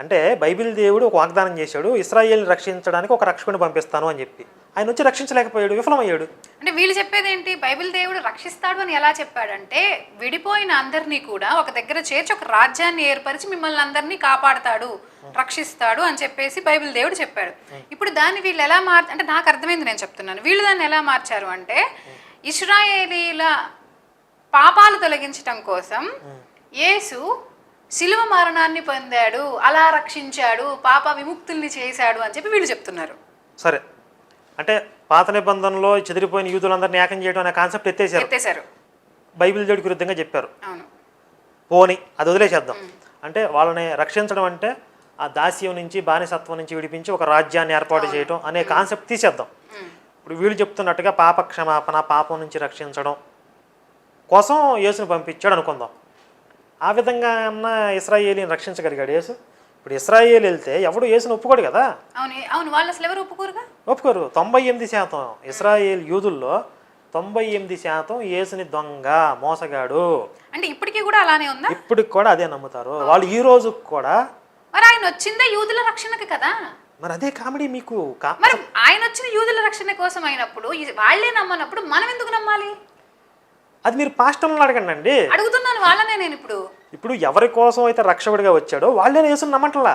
అంటే బైబిల్ దేవుడు ఒక వాగ్దానం చేశాడు ఇస్రాయేల్ని రక్షించడానికి ఒక రక్షకుని పంపిస్తాను అని చెప్పి. ఆయన వచ్చి రక్షించలేకపోయాడు విఫలమయ్యాడు. అంటే వీళ్ళు చెప్పేది ఏంటి బైబిల్ దేవుడు రక్షిస్తాడు అని ఎలా చెప్పాడంటే విడిపోయిన అందరినీ కూడా ఒక దగ్గర చేర్చి ఒక రాజ్యాన్ని ఏర్పరిచి మిమ్మల్ని అందరినీ కాపాడతాడు రక్షిస్తాడు అని చెప్పేసి బైబిల్ దేవుడు చెప్పాడు. ఇప్పుడు దాన్ని వీళ్ళు ఎలా మార్ అంటే నాకు అర్థమైంది నేను చెప్తున్నాను. వీళ్ళు దాన్ని ఎలా మార్చారు అంటే ఇస్రాయేలీల పాపాలు తొలగించటం కోసం యేసు శిలువ మరణాన్ని పొందాడు అలా రక్షించాడు పాప విముక్తుల్ని చేశాడు అని చెప్పి వీళ్ళు చెప్తున్నారు. సరే. అంటే పాత నిబంధనలో చెదిరిపోయిన యూదులందరినీ ఏకం చేయడం అనే కాన్సెప్ట్ ఎత్తేసారు బైబిల్ దేవుడికి విరుద్ధంగా చెప్పారు. అవును. పోని అది వదిలేసేద్దాం. అంటే వాళ్ళని రక్షించడం అంటే ఆ దాస్యం నుంచి బానిసత్వం నుంచి విడిపించి ఒక రాజ్యాన్ని ఏర్పాటు చేయడం అనే కాన్సెప్ట్ తీసేద్దాం. ఇప్పుడు వీళ్ళు చెప్తున్నట్టుగా పాప క్షమాపణ పాపం నుంచి రక్షించడం కోసం యేసుని పంపించాడు అనుకుందాం. ఆ విధంగా అన్న ఇస్రాయేలీని రక్షించగలిగాడు యేసు. ఇప్పుడు ఇస్రాయేల్ వెళ్తే ఎవడు యేసుని ఒప్పుకోడు కదా? అవును అవును వాళ్ళు అసలు ఎవరు ఒప్పుకోరుగా ఒప్పుకోరు. తొంభై ఎనిమిది శాతం ఇస్రాయేల్ యూదుల్లో తొంభై ఎనిమిది శాతం యేసుని దొంగ మోసగాడు. అంటే ఇప్పటికీ కూడా అలానే ఉందా? ఇప్పటికి కూడా అదే నమ్ముతారు. వాళ్ళు ఈ రోజు కూడా మరి ఆయన వచ్చిందే యూదుల రక్షణకి కదా? మరి అదే కామెడీ మీకు కా- మరి ఆయన వచ్చిన యూదుల రక్షణ కోసం అయినప్పుడు వాళ్ళే నమ్మనప్పుడు మనం ఎందుకు నమ్మాలి? అది మీరు పాస్టర్లను అడగండి అండి. అడుగుతున్నాను వాళ్ళనే నేను ఇప్పుడు. ఇప్పుడు ఎవరి కోసం అయితే రక్షకుడిగా వచ్చాడో వాళ్ళే యేసుని నమ్మట్లా?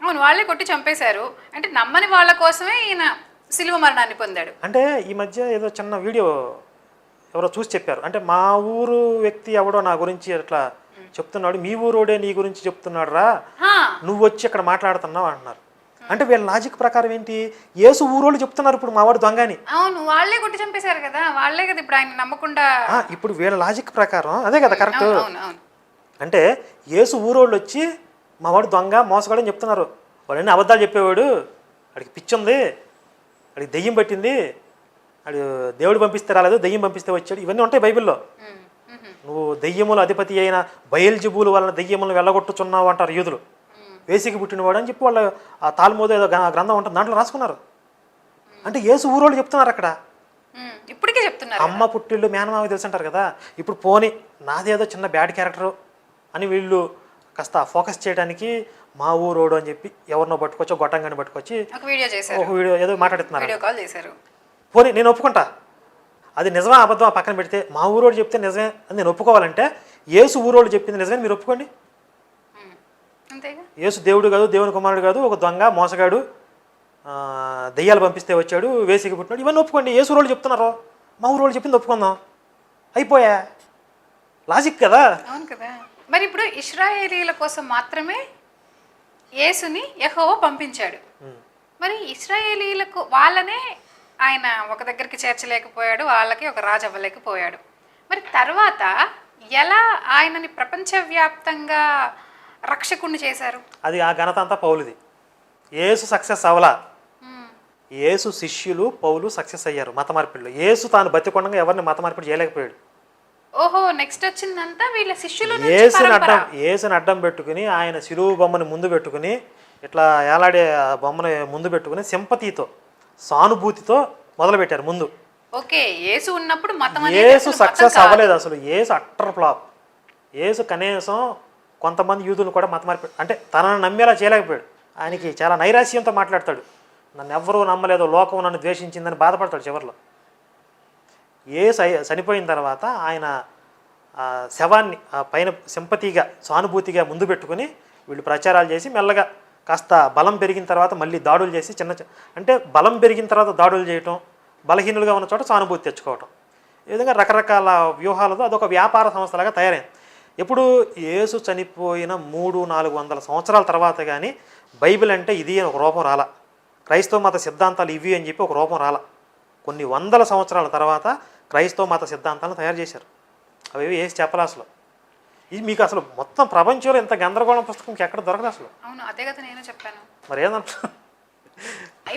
అవును వాళ్ళే కొట్టి చంపేశారు. అంటే నమ్మని వాళ్ళ కోసమే ఈయన సిలువ మరణాన్ని పొందాడు. అంటే ఈ మధ్య ఏదో చిన్న వీడియో ఎవరో చూసి చెప్పారు. అంటే మా ఊరు వ్యక్తి ఎవడో నా గురించి అట్లా చెప్తున్నాడు. మీ ఊరోడే నీ గురించి చెప్తున్నాడు రా నువ్వు వచ్చి ఇక్కడ మాట్లాడుతున్నావు అంటున్నారు. అంటే వీళ్ళ లాజిక్ ప్రకారం ఏంటి? యేసు ఊరోళ్ళు చెప్తున్నారు ఇప్పుడు మావాడు దొంగని. అవును వాళ్ళే కొట్టి చంపేశారు కదా వాళ్ళే కదా ఇప్పుడు ఆయన నమ్మకుండా ఆ, ఇప్పుడు వీళ్ళ లాజిక్ ప్రకారం అదే కదా కరెక్ట్ అవును అవును అవును. అంటే యేసు ఊరోళ్ళు వచ్చి మా వాడు దొంగ మోసగాడు అని చెప్తున్నారు వాడన్నీ అబద్ధాలు చెప్పేవాడు? వాడికి పిచ్చి ఉంది వాడికి దెయ్యం పట్టింది వాడు దేవుడు పంపిస్తే రాలేదు దెయ్యం పంపిస్తే వచ్చాడు. ఇవన్నీ ఉంటాయి బైబిల్లో. ఉమ్, నువ్వు దెయ్యముల అధిపతి అయిన బయల్జిబులు వలన దెయ్యములను వెళ్ళగొట్టుచున్నావు అంటారు యూదులు. వేసికి పుట్టినవాడు అని చెప్పి వాళ్ళ ఆ తాల్మోదో ఏదో గ్ర- గ్రంథం ఉంటుంది దాంట్లో రాసుకున్నారు. అంటే యేసు ఊరోళ్ళు చెప్తున్నారు అక్కడ. ఇప్పటికే చెప్తున్నారు అమ్మ పుట్టిళ్ళు మేనమామ తెలుసు అంటారు కదా. ఇప్పుడు పోని నాదేదో చిన్న బ్యాడ్ క్యారెక్టరు అని వీళ్ళు కాస్త ఫోకస్ చేయడానికి మా ఊరోడు అని చెప్పి ఎవరినో పట్టుకొచ్చి గొట్టంగాని పట్టుకొచ్చి ఒక వీడియో చేశారు. ఒక వీడియో ఏదో మాట్లాడుతున్నారు. పోనీ నేను ఒప్పుకుంటా. అది నిజమా అబద్ధం పక్కన పెడితే మా ఊరోడు చెప్తే నిజమే అని నేను ఒప్పుకోవాలంటే యేసు ఊరోడు చెప్పింది నిజమే మీరు ఒప్పుకోండి. యేసు దేవుడు కాదు దేవుని కుమారుడు కాదు ఒక దొంగ మోసగాడు దెయ్యాలు పంపిస్తే వచ్చాడు వేసికి పుట్టినాడు. ఇవన్నీ ఒప్పుకోండి. యేసు ఊరోళ్ళు చెప్తున్నారు? మా ఊరోళ్ళు చెప్పింది ఒప్పుకుందాం. అయిపోయా? లాజిక్ కదా? అవును కదా. మరి ఇప్పుడు ఇస్రాయేలీల కోసం మాత్రమే యేసుని యెహోవా పంపించాడు. మరి ఇస్రాయేలీలకు వాళ్ళనే ఆయన ఒక దగ్గరికి చేర్చలేకపోయాడు వాళ్ళకి ఒక రాజు అవ్వలేకపోయాడు మరి తర్వాత ఎలా ఆయనని ప్రపంచవ్యాప్తంగా రక్షకుణ్ణి చేశారు. అది ఆ ఘనత అంతా పౌలుది. యేసు సక్సెస్ అవలా యేసు శిష్యులు పౌలు సక్సెస్ అయ్యారు మత మార్పిడిలో. యేసు తాను బతికొండగా ఎవరిని మత మార్పిడి చేయలేకపోయాడు. ఓహో నెక్స్ట్ వచ్చిందంతా వీళ్ళ శిష్యుల పరంపర. అడ్డం యేసుని అడ్డం పెట్టుకుని ఆయన శిలువు బొమ్మని ముందు పెట్టుకుని ఇట్లా ఏలాడే ఆ బొమ్మని ముందు పెట్టుకుని సింపతితో సానుభూతితో మొదలుపెట్టారు ముందు. ఓకే యేసు ఉన్నప్పుడు మతం యేసు సక్సెస్. అవ్వలేదు అసలు. యేసు అట్టర్ ఫ్లాప్. యేసు కనీసం కొంతమంది యూదులను కూడా మతమారిపోయాడు అంటే తనను నమ్మేలా చేయలేకపోయాడు. ఆయనకి చాలా నైరాశ్యంతో మాట్లాడతాడు. నన్ను ఎవరూ నమ్మలేదు లోకం నన్ను ద్వేషించిందని బాధపడతాడు చివరిలో. ఏ చనిపోయిన తర్వాత ఆయన శవాన్ని ఆ పైన సింపతిగా సానుభూతిగా ముందు పెట్టుకుని వీళ్ళు ప్రచారాలు చేసి మెల్లగా కాస్త బలం పెరిగిన తర్వాత మళ్ళీ దాడులు చేసి చిన్న అంటే బలం పెరిగిన తర్వాత దాడులు చేయటం బలహీనులుగా ఉన్న చోట సానుభూతి తెచ్చుకోవటం. ఈ విధంగా రకరకాల వ్యూహాలతో అదొక వ్యాపార సంస్థలాగా తయారైంది. ఎప్పుడు యేసు చనిపోయిన మూడు నాలుగు వందల సంవత్సరాల తర్వాత కానీ బైబిల్ అంటే ఇది అని ఒక రూపం రాలా. క్రైస్తవ మత సిద్ధాంతాలు ఇవి అని చెప్పి ఒక రూపం రాలా. కొన్ని వందల సంవత్సరాల తర్వాత క్రైస్తవ మత సిద్ధాంతాలను తయారు చేశారు. అవి వేసి చెప్పాలి అసలు. ఇది మీకు అసలు మొత్తం ప్రపంచంలో ఇంత గందరగోళం పుస్తకం ఎక్కడ దొరకదు అసలు. అవును అదే కదా నేను చెప్పాను. మరి ఏందంట?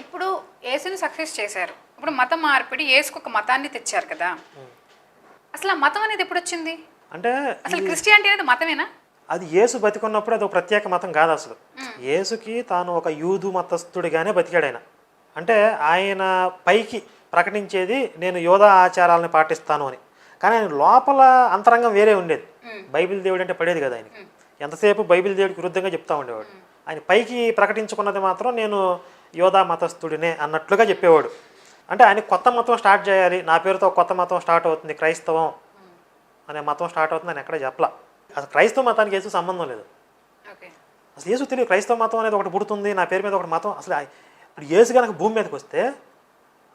ఇప్పుడు యేసుని సక్సెస్ చేశారు. ఇప్పుడు మత మార్పిడి యేసుకు ఒక మతాన్ని తెచ్చారు కదా. అసలు ఆ మతం అనేది ఎప్పుడు వచ్చింది అంటే అసలు క్రిస్టియానిటీ అనేది మతమేనా? అది యేసు బతికున్నప్పుడు అది ఒక ప్రత్యేక మతం కాదు అసలు. యేసుకి తాను ఒక యూదు మతస్థుడిగానే బతికాడు ఆయన అంటే ఆయన పైకి ప్రకటించేది నేను యోధా ఆచారాలను పాటిస్తాను అని. కానీ ఆయన లోపల అంతరంగం వేరే ఉండేది. బైబిల్ దేవుడు అంటే పడేది కదా ఆయనకి. ఎంతసేపు బైబిల్ దేవుడికి విరుద్ధంగా చెప్తా ఉండేవాడు. ఆయన పైకి ప్రకటించుకున్నది మాత్రం నేను యోధా మతస్థుడినే అన్నట్లుగా చెప్పేవాడు. అంటే ఆయన కొత్త మతం స్టార్ట్ చేయాలి. నా పేరుతో కొత్త మతం స్టార్ట్ అవుతుంది. క్రైస్తవం అనే మతం స్టార్ట్ అవుతుంది అని ఎక్కడ చెప్పలా. అసలు క్రైస్తవ మతానికి యేసు సంబంధం లేదు. అసలు యేసు తెలియదు క్రైస్తవ మతం అనేది ఒకటి పుడుతుంది నా పేరు మీద ఒకటి మతం. అసలు ఇప్పుడు యేసు కనుక భూమి మీదకి వస్తే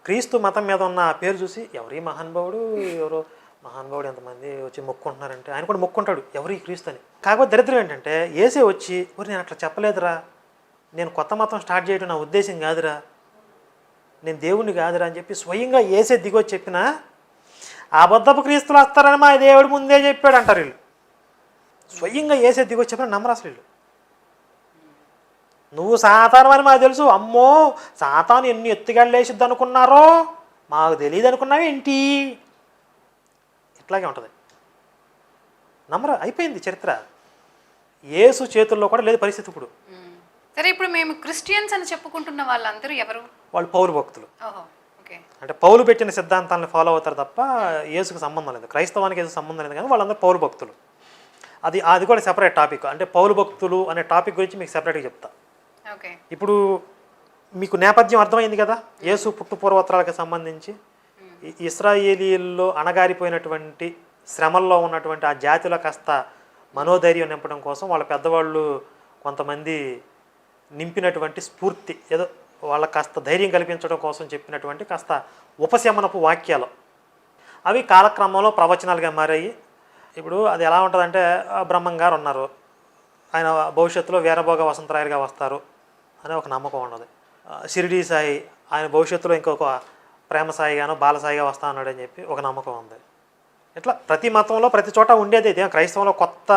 క్రీస్తు మతం మీద ఉన్న ఆ పేరు చూసి ఎవరి మహానుభావుడు ఎవరో మహానుభావుడు ఎంతమంది వచ్చి మొక్కుంటున్నారంటే ఆయన కూడా మొక్కుంటాడు ఎవరి క్రీస్తు అని. కాకపోతే దరిద్రం ఏంటంటే ఏసే వచ్చి ఒరి నేను అట్లా చెప్పలేదురా. నేను కొత్త మతం స్టార్ట్ చేయడం నా ఉద్దేశం కాదురా. నేను దేవుణ్ణి కాదురా అని చెప్పి స్వయంగా ఏసే దిగొచ్చి చెప్పినా అబద్ధపు క్రీస్తులు వస్తారని మా దేవుడు ముందే చెప్పాడు అంటారు వీళ్ళు. స్వయంగా ఏసే దిగొచ్చి చెప్పిన నమ్మరు అసలు వీళ్ళు. నువ్వు సాతాను అని మాకు తెలుసు. అమ్మో సాతాను ఎన్ని ఎత్తుగళ్ళు వేసిద్ది అనుకున్నారో? మాకు తెలియదు అనుకున్నావు ఏంటి? ఇట్లాగే ఉంటుంది. నమ్మరా అయిపోయింది చరిత్ర. ఏసు చేతుల్లో కూడా లేదు పరిస్థితి ఇప్పుడు. సరే ఇప్పుడు మేము క్రిస్టియన్స్ అని చెప్పుకుంటున్న వాళ్ళందరూ ఎవరు? వాళ్ళు పౌరు భక్తులు. అంటే పౌలు పెట్టిన సిద్ధాంతాలను ఫాలో అవుతారు తప్ప యేసుకు సంబంధం లేదు. క్రైస్తవానికి యేసు సంబంధం లేదు కానీ వాళ్ళందరూ పౌరు భక్తులు. అది అది కూడా సెపరేట్ టాపిక్ అంటే పౌరు భక్తులు అనే టాపిక్ గురించి మీకు సెపరేట్గా చెప్తా. ఓకే. ఇప్పుడు మీకు నేపథ్యం అర్థమైంది కదా? యేసు పుట్టు పూర్వోత్తరాలకు సంబంధించి ఇస్రాయేలీల్లో అణగారిపోయినటువంటి శ్రమల్లో ఉన్నటువంటి ఆ జాతిలో కాస్త మనోధైర్యం నింపడం కోసం వాళ్ళ పెద్దవాళ్ళు కొంతమంది నింపినటువంటి స్ఫూర్తి ఏదో వాళ్ళ కాస్త ధైర్యం కల్పించడం కోసం చెప్పినటువంటి కాస్త ఉపశమనపు వాక్యాలు. అవి కాలక్రమంలో ప్రవచనాలుగా మారాయి. ఇప్పుడు అది ఎలా ఉంటుందంటే ఆ బ్రహ్మం గారు ఉన్నారు. ఆయన భవిష్యత్తులో వీరభోగ వసంతరాయలుగా వస్తారు అనే ఒక నమ్మకం ఉన్నది. షిరిడి సాయి ఆయన భవిష్యత్తులో ఇంకొక ప్రేమ సాయిగాను బాలసాయిగా వస్తా అన్నాడు అని చెప్పి ఒక నమ్మకం ఉంది. ఇట్లా ప్రతి మతంలో ప్రతి చోట ఉండేది ఇదేం. క్రైస్తవంలో కొత్త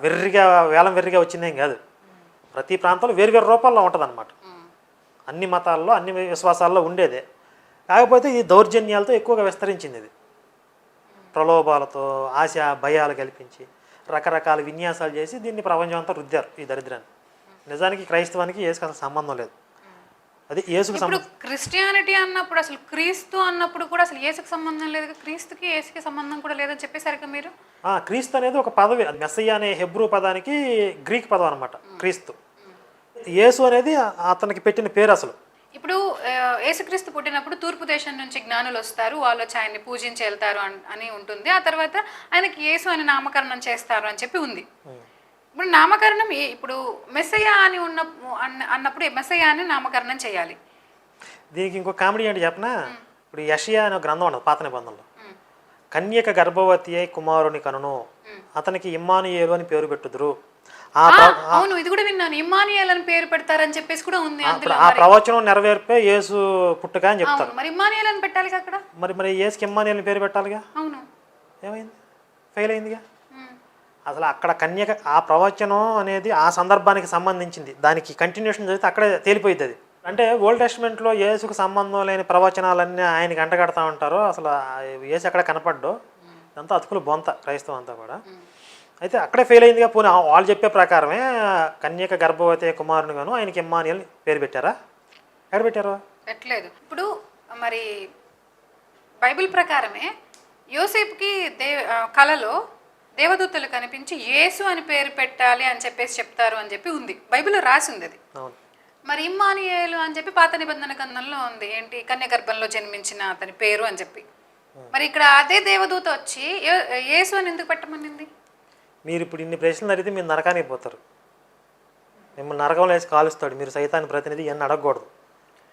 వెర్రిగా వేలం వెర్రిగా వచ్చిందేం కాదు. ప్రతి ప్రాంతంలో వేరు వేరు రూపాల్లో ఉంటుంది అన్ని మతాల్లో అన్ని విశ్వాసాల్లో ఉండేదే. కాకపోతే ఇది దౌర్జన్యాలతో ఎక్కువగా విస్తరించింది ఇది. ప్రలోభాలతో ఆశ భయాలు కల్పించి రకరకాల విన్యాసాలు చేసి దీన్ని ప్రపంచం అంతా రుద్దారు ఈ దరిద్రాన్ని. నిజానికి క్రైస్తవానికి ఏసుకు అసలు సంబంధం లేదు. అది ఏసుకు సంబంధం క్రిస్టియానిటీ అన్నప్పుడు అసలు క్రీస్తు అన్నప్పుడు కూడా అసలు ఏసుకి సంబంధం లేదు. క్రీస్తుకి ఏసుకి సంబంధం కూడా లేదని చెప్పేసరికి మీరు? క్రీస్తు అనేది ఒక పదవి. అది మెస్సయ్య అనే హెబ్రూ పదానికి గ్రీక్ పదం అనమాట క్రీస్తు. యేసు అనేది అతనికి పెట్టిన పేరు అసలు. ఇప్పుడు యేసుక్రీస్తు పుట్టినప్పుడు తూర్పు దేశం నుంచి జ్ఞానులు వస్తారు వాళ్ళు వచ్చి ఆయన్ని పూజించి వెళ్తారు అన్- ఉంటుంది. ఆ తర్వాత ఆయనకి యేసు అని నామకరణం చేస్తారు అని చెప్పి ఉంది. ఇప్పుడు నామకరణం ఇప్పుడు మెస్సయ్య అని ఉన్న అన్న- అన్నప్పుడు మెస్సయ్య అని నామకరణం చేయాలి. దీనికి ఇంకో కామెడీ ఏంటి చెప్పనా? ఇప్పుడు యషియా అనే గ్రంథం ఉండదు పాత నిబంధనలో. కన్యక గర్భవతి అయి కుమారుని కనును. అతనికి ఇమ్మానుయేలు అని పేరు పెట్టుదురు. అవును ఇది కూడా విన్నాను. ఇమ్మానియల్ అని పేరు పెడతారని చెప్పేసి కూడా ఉంది ఆ ప్రవచనం నెరవేర్పే యేసు పుట్టుక అని చెప్తారు. మరి ఇమ్మానియల్ అని పెట్టాలి అక్కడ? మరి మరి యేసుకి ఇమ్మానుయేలు పేరు పెట్టాలిగా? అవును. ఏమైంది? ఫెయిల్ అయిందిగా. అసలు అక్కడ కన్యక ఆ ప్రవచనం అనేది ఆ సందర్భానికి సంబంధించింది. దానికి కంటిన్యూషన్ జరిగితే అక్కడే తేలిపోయింది అది. అంటే ఓల్డ్ టెస్ట్మెంట్లో యేసుకు సంబంధం లేని ప్రవచనాలన్నీ ఆయనకి అంటగడతా ఉంటారు. అసలు యేసు ఎక్కడ కనపడ్డో ఇదంతా అతుకులు బొంత క్రైస్తవం అంతా కూడా అయితే అక్కడే ఫెయిల్ అయిందిగా పోనీ వాళ్ళు చెప్పే ప్రకారమే కన్యక గర్భవతి కుమారుని గాను ఆయనకి ఇమ్మానియల్ పేరు పెట్టారా? ఎక్కడ పెట్టారు? పెట్టలేదు. ఇప్పుడు మరి బైబిల్ ప్రకారమే యోసేపుకి దే ఆ, కలలో దేవదూతలు కనిపించి యేసు అని పేరు పెట్టాలి అని చెప్పేసి చెప్తారు అని చెప్పి ఉంది. బైబిల్లో రాసి ఉంది అది మరి ఇమ్మానియేలు అని చెప్పి పాత నిబంధన గ్రంథంలో ఉంది. ఏంటి? కన్య గర్భంలో జన్మించిన అతని పేరు అని చెప్పి. మరి ఇక్కడ అదే దేవదూత వచ్చి యేసు అని ఎందుకు పెట్టమనింది? మీరు ఇప్పుడు ఇన్ని ప్రశ్నలు అడిగితే మీరు నరకానికి పోతారు. మిమ్మల్ని నరకంలో వేసి కాలుస్తాడు. మీరు సైతాన్ని ప్రతినిధి ఇవన్నీ అడగకూడదు.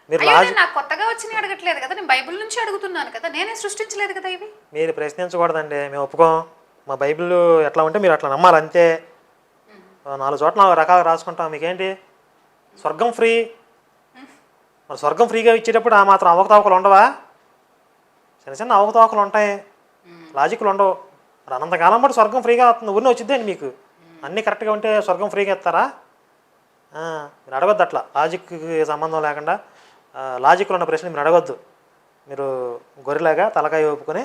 మీరు లాజి నాకు కొత్తగా వచ్చి అడగట్లేదు కదా. నేను బైబిల్ నుంచి అడుగుతున్నాను కదా. నేనే సృష్టించలేదు కదా ఇవి? మీరు ప్రశ్నించకూడదండి. మేము ఒప్పుకోం. మా బైబిల్ ఎట్లా ఉంటే మీరు అట్లా నమ్మాలి అంతే. నాలుగు చోట్ల నాలుగు రకాలు రాసుకుంటాం. మీకేంటి? స్వర్గం ఫ్రీ. మరి స్వర్గం ఫ్రీగా ఇచ్చేటప్పుడు ఆ మాత్రం అవకతవకలు ఉండవా? చిన్న చిన్న అవకతవకలు ఉంటాయి. లాజిక్లు ఉండవు. మరి అనంతకాలం పాటు స్వర్గం ఫ్రీగా వస్తుంది. ఊరిని వచ్చిద్దండి మీకు? అన్నీ కరెక్ట్గా ఉంటే స్వర్గం ఫ్రీగా ఇస్తారా? మీరు అడగొద్దు అట్లా. లాజిక్కి సంబంధం లేకుండా లాజిక్లో ఉన్న ప్రశ్న మీరు అడగొద్దు. మీరు గొర్రెలాగా తలకాయ ఒప్పుకొని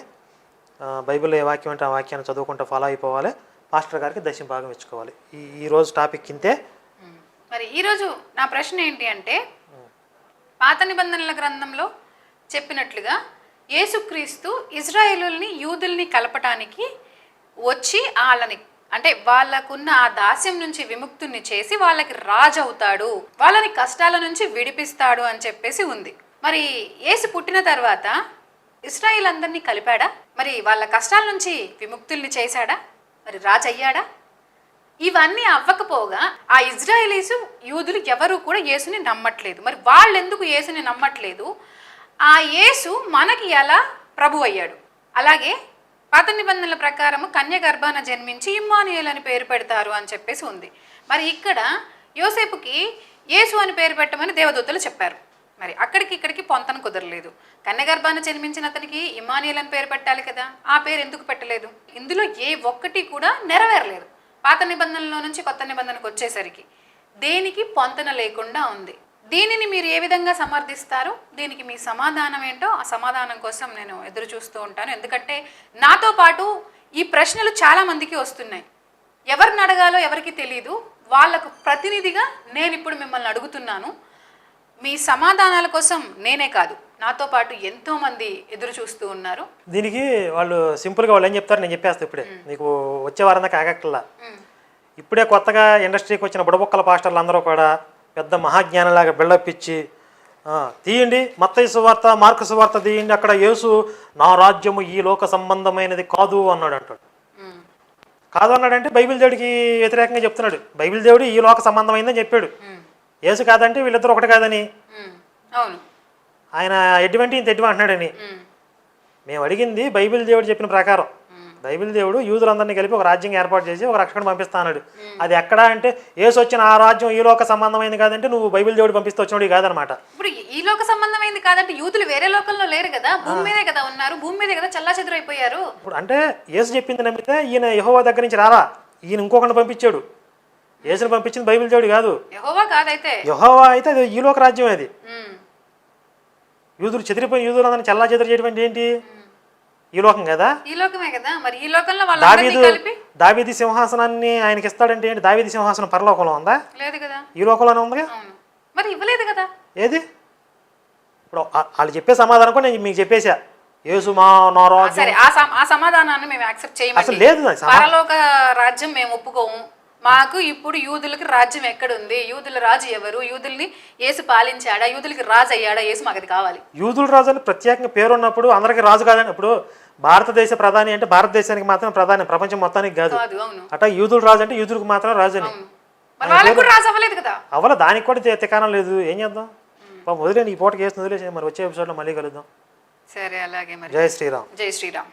బైబిల్లో ఏ వాక్యం అంటే ఆ వాక్యాన్ని చదువుకుంటూ ఫాలో అయిపోవాలి. పాస్టర్ గారికి దశం భాగం ఇచ్చుకోవాలి. ఈ ఈ రోజు టాపిక్ ఇంతే. మరి ఈరోజు నా ప్రశ్న ఏంటి అంటే పాత నిబంధనల గ్రంథంలో చెప్పినట్లుగా యేసుక్రీస్తు ఇజ్రాయేలుల్ని యూదుల్ని కలపటానికి వచ్చి వాళ్ళని అంటే వాళ్ళకున్న ఆ దాస్యం నుంచి విముక్తుని చేసి వాళ్ళకి రాజు అవుతాడు వాళ్ళని కష్టాల నుంచి విడిపిస్తాడు అని చెప్పేసి ఉంది. మరి ఏసు పుట్టిన తర్వాత ఇస్రాయిల్ అందరినీ కలిపాడా? మరి వాళ్ళ కష్టాల నుంచి విముక్తుల్ని చేశాడా? మరి రాజు అయ్యాడా ఇవన్నీ అవ్వకపోగా ఆ ఇజ్రాయేలీసు యూదులు ఎవరు కూడా యేసుని నమ్మట్లేదు. మరి వాళ్ళు ఎందుకు యేసుని నమ్మట్లేదు? ఆ యేసు మనకి ఎలా ప్రభు అయ్యాడు? అలాగే పాత నిబంధనల ప్రకారం కన్య గర్భాన జన్మించి ఇమ్మానుయేల్ అని పేరు పెడతారు అని చెప్పేసి ఉంది. మరి ఇక్కడ యోసేపుకి యేసు అని పేరు పెట్టమని దేవదూతలు చెప్పారు. మరి అక్కడికి ఇక్కడికి పొంతన కుదరలేదు. కన్య గర్భాన జన్మించిన అతనికి ఇమానియల్ అని పేరు పెట్టాలి కదా ఆ పేరు ఎందుకు పెట్టలేదు? ఇందులో ఏ ఒక్కటి కూడా నెరవేరలేదు. పాత నిబంధనలో నుంచి కొత్త నిబంధనకు వచ్చేసరికి దేనికి పొంతన లేకుండా ఉంది. దీనిని మీరు ఏ విధంగా సమర్థిస్తారు? దీనికి మీ సమాధానం ఏంటో ఆ సమాధానం కోసం నేను ఎదురు చూస్తూ ఉంటాను. ఎందుకంటే నాతో పాటు ఈ ప్రశ్నలు చాలా మందికి వస్తున్నాయి. ఎవరిని అడగాలో ఎవరికి తెలియదు వాళ్ళకు ప్రతినిధిగా నేను ఇప్పుడు మిమ్మల్ని అడుగుతున్నాను. మీ సమాధానాల కోసం నేనే కాదు. నాతో పాటు ఎంతో మంది ఎదురు చూస్తూ ఉన్నారు. దీనికి వాళ్ళు సింపుల్గా వాళ్ళు ఏం చెప్తారు నేను చెప్పేస్తా ఇప్పుడే. నీకు వచ్చే వారం దాకా ఆగక్కల్లా ఇప్పుడే కొత్తగా ఇండస్ట్రీకి వచ్చిన బుడబొక్కల పాస్టర్లు అందరూ కూడా పెద్ద మహాజ్ఞానంలాగా బిల్డప్ ఇచ్చి తీయండి. మత్తయి సువార్త మార్కు సువార్త తీయండి. అక్కడ యేసు నా రాజ్యము ఈ లోక సంబంధమైనది కాదు అన్నాడు అంటాడు. కాదు అన్నాడంటే బైబిల్ దేవుడికి వ్యతిరేకంగా చెప్తున్నాడు. బైబిల్ దేవుడు ఈ లోక సంబంధమైందని చెప్పాడు. యేసు కాదంటే వీళ్ళిద్దరు ఒకటి కాదని. ఆయన ఎటువంటి ఇంత ఎటువంటి అంటున్నాడని. మేము అడిగింది బైబిల్ దేవుడు చెప్పిన ప్రకారం. బైబిల్ దేవుడు యూదులందరినీ కలిపి ఒక రాజ్యం ఏర్పాటు చేసి ఒక రక్షణ పంపిస్తా అన్నాడు. అది ఎక్కడ అంటే ఏసు వచ్చిన ఆ రాజ్యం ఈ లోక సంబంధమైంది కాదంటే నువ్వు బైబిల్ దేవుడు పంపిస్తే వచ్చినోడు కాదనమాట ఇప్పుడు ఈ లోక సంబంధమైంది కాదంటే యూతులు వేరే లోకంలో లేరు కదా భూమి మీదే కదా ఉన్నారు భూమి మీదే కదా చల్లా అయిపోయారు ఇప్పుడు అంటే యేసు చెప్పింది నమ్మితే ఈయన యహోవా దగ్గర నుంచి రారా? ఈయన ఇంకొకరిని పంపించాడు. యేసుని పంపించింది బైబిల్ దేవుడు కాదు. యహోవా కాదైతే. యహోవా అయితే అది ఈ లోక రాజ్యం అది. యూదులు చెదిరిపోయి యూదులందరినీ చల్లా చెదిరి చేయడం ఏంటి? ఈ లోకం కదా? ఈ లోకమే కదా? మరి ఈ లోకంలో దావీదు దావీది సింహాసనాన్ని ఆయనకి ఇస్తాడంటే ఏంటి? దావీది సింహాసనం పరలోకంలో ఉందా? లేదు కదా. ఈ లోకంలోనే అవును. మరి ఇవ్వలేదు కదా? ఏది? ఇప్పుడు వాళ్ళు చెప్పే సమాధానం కూడా నేను మీకు చెప్పేశా. నా సరే ఆ సమ- ఆ సమాధానాన్ని మేము యాక్సెప్ట్ అసలు లేదు పరలోక రాజ్యం మేము ఒప్పుకోము. మాకు ఇప్పుడు యూదులకి రాజ్యం ఎక్కడుంది? యూదుల రాజు ఎవరు? యూదుల్ని యేసు పాలించాడా? యూదులకి రాజు అయ్యాడా? యేసు మాకు అది కావాలి. యూదుల రాజు అని ప్రత్యేకంగా పేరు ఉన్నప్పుడు అందరికీ రాజు కాదని ఇప్పుడు భారతదేశ ప్రధాని అంటే భారతదేశానికి మాత్రం ప్రధాని ప్రపంచం మొత్తానికి కాదు. అట్లా యూదుల రాజు అంటే యూదులకు మాత్రం రాజు అని. అవును. మరి వాళ్ళకి కూడా రాజు అవ్వలేదు కదా? అవల దానికి కూడా తే- తికాణం లేదు. ఏం చేద్దాం? పాపం వదిలేండి ఈ పూటకి వేసి వదిలేసి మరి వచ్చే ఎపిసోడ్లో మళ్ళీ కలుద్దాం. సరే అలాగే మరి. జై శ్రీరామ్. జై శ్రీరామ్.